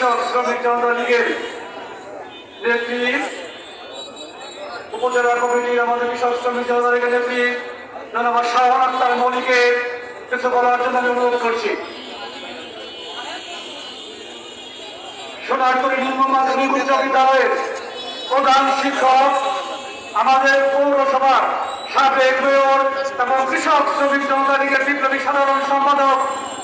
কৃষক শ্রমিক জনতা লীগের নেত্রী, উপজেলা কমিটির আমাদের কৃষক শ্রমিক জনতা লীগের নেত্রী জনাব শাহন আক্তার মৌলিকে কিছু বলার জন্য আমি অনুরোধ করছি। সোনারপুরি নিম্ন মাধ্যমিক উচ্চ বিদ্যালয়ের প্রধান শিক্ষক, আমাদের পৌরসভার সাবেক মেয়র এবং কৃষক শ্রমিক জনতা লীগের বিপ্লবী সাধারণ সম্পাদক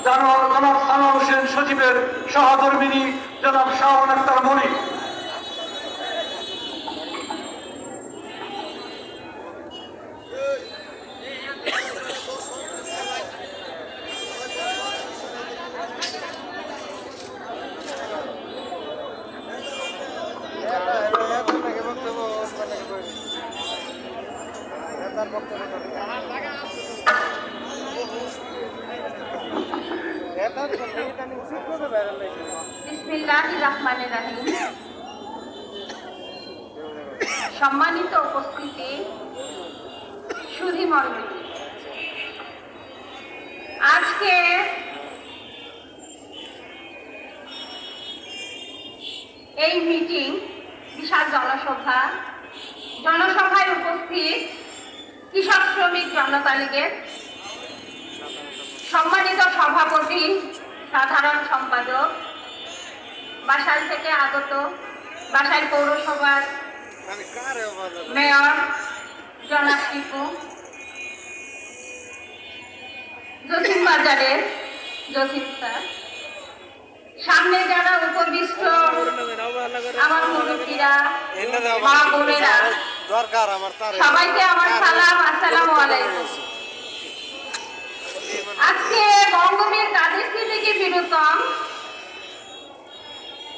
জনাব সানা হোসেন সচিবের সহধর্মিনী জনাব শাহন আক্তার মনি বিসমিল্লাহির রহমানির রহিম। সম্মানিত উপস্থিতি সুধী মণ্ডলী আজকে এই মিটিং বিশাল জনসভা জনসভায় উপস্থিত কৃষক শ্রমিক জনতা লীগের সম্মানিত সভাপতি, সাধারণ সম্পাদক বাসাইল থেকে আগত বাসাইল পৌরসভার মেয়র জনাব টিপু জসিম বাজারের জসিম স্যার। সামনে যারা উপবিষ্ট, আমার মুরব্বীরা, মা বোনেরা দরকার আমার তার। সবাইকে আমার সালাম আসসালামু আলাইকুম। আজকে বঙ্গবীর কাদের সিদ্দিকী বিরুদ্ধম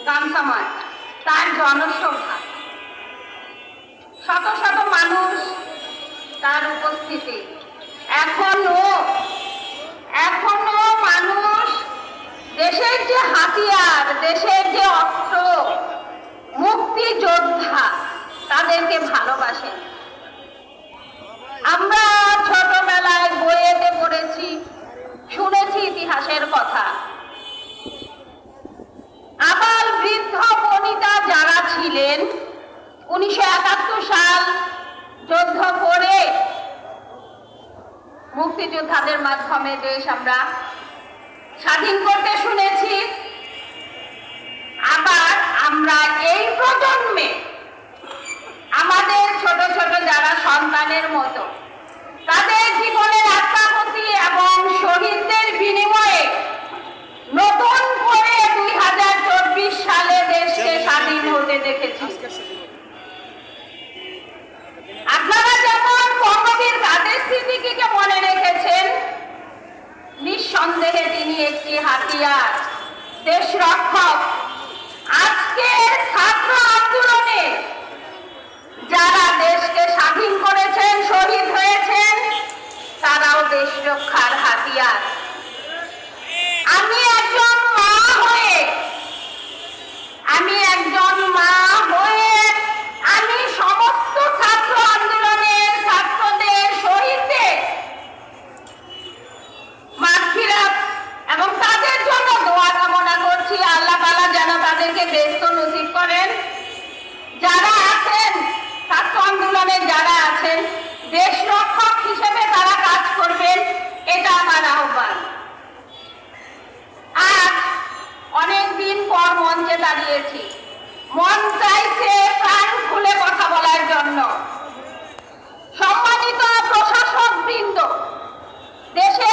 গাম সমাজ তার জনসভা শত শত মানুষ তার উপস্থিতি। এখনও এখনও মানুষ দেশের যে হাতিয়ার দেশের যে তাদেরকে ভালোবাসেন আমরা ছোটবেলায় বইয়েতে পড়েছি, শুনেছি ইতিহাসের কথা। আবার বৃদ্ধ বনিতা যারা ছিলেন, উনিশশো একাত্তর সাল যুদ্ধ করে মুক্তিযোদ্ধাদের মাধ্যমে দেশ আমরা স্বাধীন করতে শুনেছি। একটি হাতিয়ার দেশ রক্ষক আছেন দেশ রক্ষক হিসেবে তারা কাজ করবেন, এটা আমার আহ্বান। আজ অনেক পর মঞ্চে দাঁড়িয়েছি। মন চাইছে প্রাণ খুলে কথা বলার জন্য। সম্মানিত প্রশাসক বৃন্দ, দেশে